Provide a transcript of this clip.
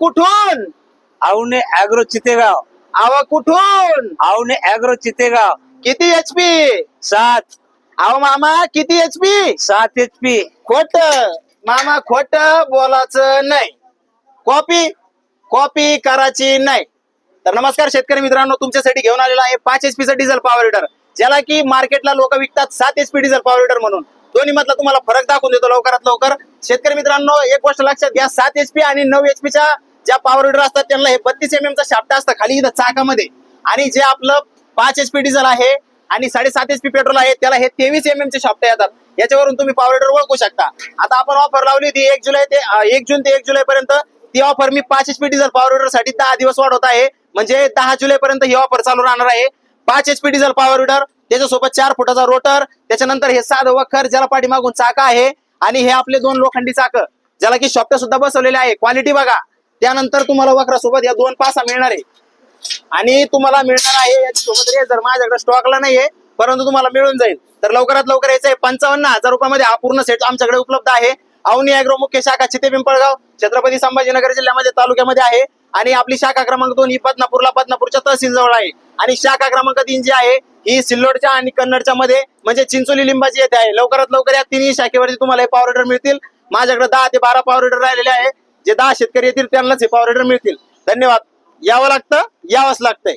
कुठून? आवने अॅग्रो चितेगाव. आव कुठून? आवने अॅग्रो चितेगाव. किती एच पी सात. अहो मामा किती एच पी सात एच पी खोट. मामा खोट बोलायचं नाही. कॉपी कॉपी करायची नाही. तर नमस्कार शेतकरी मित्रांनो तुमच्यासाठी घेऊन आलेला आहे पाच एच चा डिझेल पॉवर हिटर ज्याला की मार्केटला लोक विकतात सात H P diesel power heater म्हणून. दोन्ही मधला तुम्हाला फरक दाखवून देतो लवकरात लवकर. शेतकरी मित्रांनो एक गोष्ट लक्षात घ्या. सात एच पी आणि नऊ एच च्या ज्या पॉवर हिटर असतात त्यांना हे बत्तीस एम एमचा शाफ्ट असतं खाली इथं चाकामध्ये. आणि जे आपलं पाच एच पी डिझेल आहे आणि साडेसात एच पी पेट्रोल आहे त्याला हे तेवीस एम एम शाफ्ट येतात. याच्यावरून तुम्ही पॉवर हिटर ओळखू शकता. आता आपण ऑफर लावली होती एक जुलै ते एक जून ते एक जुलै पर्यंत. ती ऑफर मी पाच एच पी डिझेल पॉवर हिटरसाठी दहा दिवस वाढवत आहे. म्हणजे दहा जुलै पर्यंत ही ऑफर चालू राहणार आहे. पाच H P diesel power heater त्याच्यासोबत चार फुटाचा रोटर त्याच्यानंतर हे साधं वखर ज्याला पाठीमागून चाक आहे आणि हे आपले दोन लोखंडी चाक ज्याला की शॉप्ट सुद्धा बसवलेले आहे. क्वालिटी बघा. त्यानंतर तुम्हाला वक्रासोबत या दोन पासा मिळणार आहे. आणि तुम्हाला मिळणार आहे याच्यासोबत रेझर माझ्याकडे स्टॉकला नाहीये परंतु तुम्हाला मिळून जाईल. तर लवकरात लवकर यायचं आहे. पंचावन्न हजार रुपयामध्ये हा पूर्ण सेट आमच्याकडे उपलब्ध आहे. अवनी अॅग्रो मुख्य शाखा चिते पिंपळगाव छत्रपती संभाजीनगर जिल्ह्यामध्ये तालुक्यामध्ये आहे. आणि आपली शाखा क्रमांक दोन ही पदनापूरला पदनापूरच्या तहसील जवळ आहे. आणि शाखा क्रमांक तीन जी आहे ही सिल्लोडच्या आणि कन्नडच्या मध्ये म्हणजे चिंचोली लिंबाची येथे आहे. लवकरात लवकर या तिन्ही शाखेवरती तुम्हाला हे पॉवर मिळतील. माझ्याकडे दहा ते बारा पॉवर राहिलेले आहे. जे दहा शेतकरी येतील त्यांनाच हे पॉवर मिळतील. धन्यवाद. यावं लागतं यावंच लागतंय.